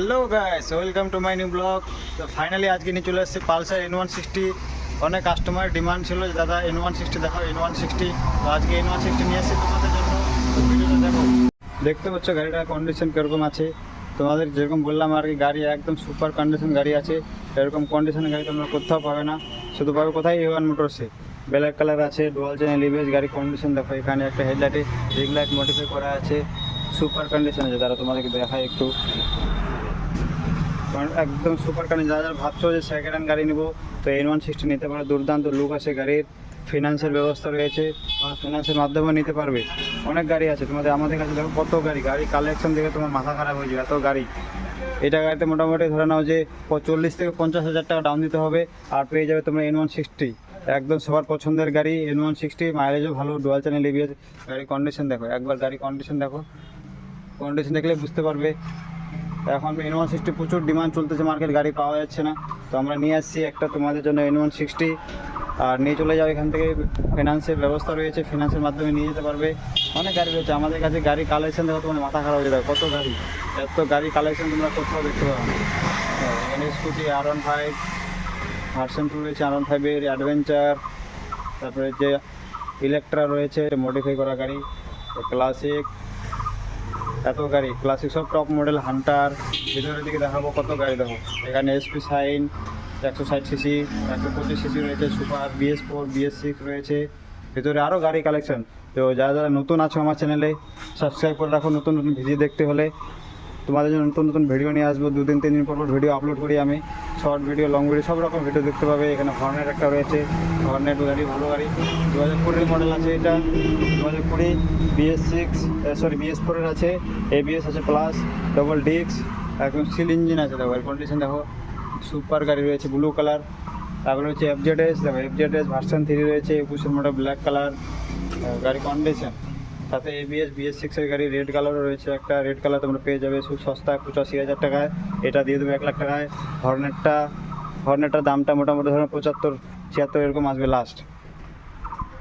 Hello guys welcome to my new blog তো finally আজকে নিয়ে চলে এসেছে পালসার এন ওয়ান সিক্সটি অনেক কাস্টমার ডিমান্ড ছিল যে, দাদা এন ওয়ান সিক্সটি দেখাও এন ওয়ান সিক্সটি তো আজকে এন ওয়ান সিক্সটি নিয়ে এসেছি তোমাদের জন্য। ভিডিওটা দেখো। দেখতে পাচ্ছ গাড়িটার কন্ডিশন কীরকম আছে? তোমাদের যেরকম বললাম আর কি, গাড়ি একদম সুপার কন্ডিশন গাড়ি আছে। এরকম কন্ডিশনের গাড়ি তোমরা কোথাও পাবে না। শুধু পাবে কোথায়? এ ওয়ান মোটরসে ব্ল্যাক কালার আছে ডুয়াল চ্যানেল ইভেজ গাড়ি কন্ডিশন দেখো। এখানে একটা হেডলাইটে রিং লাইট মডিফাই করা আছে। সুপার কন্ডিশন আছে। তারা তোমাদেরকে দেখায় একটু। কারণ একদম সুপার কারণ যারা যারা ভাবছ যে সেকেন্ড হ্যান্ড গাড়ি নেব, তো এন ওয়ান সিক্সটি নিতে পারো, দুর্দান্ত লুক আছে গাড়ির ফিনান্সের ব্যবস্থা রয়েছে ফিনান্সের মাধ্যমে নিতে পারবে। অনেক গাড়ি আছে, তোমাদের, আমাদের কাছে দেখো কত গাড়ি গাড়ি কালেকশন দেখে তোমার মাথা খারাপ হয়ে যাবে, এত গাড়ি। এটা গাড়িতে মোটামুটি ধরে নাও যে চল্লিশ থেকে পঞ্চাশ হাজার টাকা ডাউন দিতে হবে, আর পেয়ে যাবে তোমরা এন ওয়ান সিক্সটি একদম সবার পছন্দের গাড়ি এন ওয়ান সিক্সটি মাইলেজও ভালো ডুয়াল চ্যানেল এবিএস গাড়ির কন্ডিশন দেখো, একবার গাড়ি কন্ডিশন দেখো। কন্ডিশন দেখলে বুঝতে পারবে। এখন এন ওয়ান সিক্সটি প্রচুর ডিমান্ড চলতেছে মার্কেট গাড়ি পাওয়া যাচ্ছে না। তো আমরা নিয়ে আসছি একটা তোমাদের জন্য এন ওয়ান সিক্সটি আর নিয়ে চলে যাও, এখান থেকে ফিনান্সের ব্যবস্থা রয়েছে ফিনান্সের মাধ্যমে নিয়ে যেতে পারবে। অনেক গাড়ি রয়েছে, আমাদের কাছে গাড়ি কালেকশন দেখো তোমার মাথা খারাপ হয়ে যাবে, কত গাড়ি? এত গাড়ি কালেকশন তোমরা কোথাও দেখতে পাবে না। এখানে স্কুটি আর ওয়ান ফাইভ ভার্সন টু রয়েছে আর ওয়ান ফাইভের অ্যাডভেঞ্চার তারপরে যে ইলেকট্রা রয়েছে মডিফাই করা গাড়ি। ক্লাসিক এত গাড়ি। ক্লাসিক সব টপ মডেল হান্টার ভিতরের দিকে দেখাবো কত গাড়ি দেখো। এখানে এসপি সাইন একশো ষাট সিসি একশো পঁচিশ সিসি রয়েছে super BS four BS six রয়েছে। ভিতরে আরও গাড়ি কালেকশন তো যারা যারা নতুন আছো আমার চ্যানেলে সাবস্ক্রাইব করে রাখো, নতুন নতুন ভিডিও দেখতে হলে। তোমাদের জন্য নতুন নতুন ভিডিও নিয়ে আসব। দুদিন তিন দিন পর পর ভিডিও আপলোড করি আমি। শর্ট ভিডিও লং ভিডিও সব রকম ভিডিও দেখতে পাবে। এখানে হর্নেট একটা রয়েছে। হর্নেট গাড়ি ভালো গাড়ি দু হাজার কুড়ির মডেল আছে এটা। দু হাজার কুড়ি বিএস সিক্স সরি বিএস ফোরের আছে। এবিএস আছে প্লাস ডবল ডিস্ক একদম সিল ইঞ্জিন আছে। দেখো কন্ডিশন দেখো। সুপার গাড়ি রয়েছে ব্লু কালার তারপরে হচ্ছে এফজেডএস দেখো এফজেডএস ভার্সন থ্রি রয়েছে। একুশের মডেল ব্ল্যাক কালার গাড়ি কন্ডিশন সাথে এবিএস বিএস সিক্সের গাড়ি রেড কালারও রয়েছে। একটা রেড কালার তোমরা পেয়ে যাবে খুব সস্তা পঁচাশি হাজার টাকায়। এটা দিয়ে দেবে এক লাখ টাকায়। হর্নেটটা হর্নেটটার দামটা মোটামুটি ধরুন পঁচাত্তর, ছিয়াত্তর এরকম আসবে লাস্ট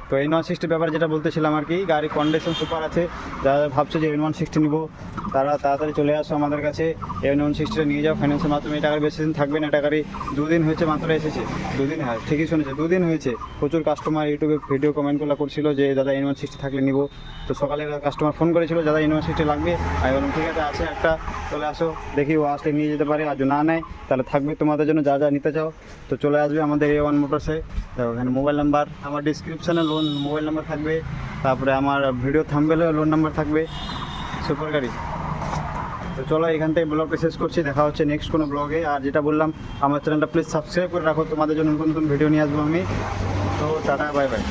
তো এই ওয়ান সিক্সটির ব্যাপারে যেটা বলতেছিলাম আর কি গাড়ি কন্ডিশন সুপার আছে। যারা ভাবছে যে এন ওয়ান সিক্সটি নিবো, তারা তাড়াতাড়ি চলে আসো আমাদের কাছে। এন ওয়ান সিক্সটিটা নিয়ে যাও ফাইন্যান্সের মাধ্যমে এটা গাড়ি বেশি দিন থাকবে না গাড়ি দুদিন হয়েছে মাত্র এসেছে। দুদিন হ্যাঁ ঠিকই শুনেছে, দুদিন হয়েছে। প্রচুর কাস্টমার ইউটিউবে ভিডিও কমেন্টগুলো করছিল যে দাদা এন ওয়ান সিক্সটি থাকলে নিবো। তো সকালে কাস্টমার ফোন করেছিল, দাদা এন ওয়ান সিক্সটি লাগবে? আমি বললাম, ঠিক আছে আছে একটা, চলে আসো, দেখি ও আসলে নিয়ে যেতে পারে, আর যদি না নেয়, তাহলে থাকবে তোমাদের জন্য যা যা নিতে চাও। তো চলে আসবে আমাদের এ ওয়ান মোটরসে দেখো এখানে মোবাইল নাম্বার আমার ডিসক্রিপশানে লোন মোবাইল নাম্বার থাকবে, তারপরে আমার ভিডিও থামবেলেও লোন নাম্বার থাকবে সুপার গাড়ি। তো চলো এখান থেকে ব্লগটা শেষ করছি, দেখা হচ্ছে নেক্সট কোনো ব্লগে। আর যেটা বললাম, আমার চ্যানেলটা প্লিজ সাবস্ক্রাইব করে রাখো, তোমাদের জন্য নতুন নতুন ভিডিও নিয়ে আসব আমি। তো টাটা বাই বাই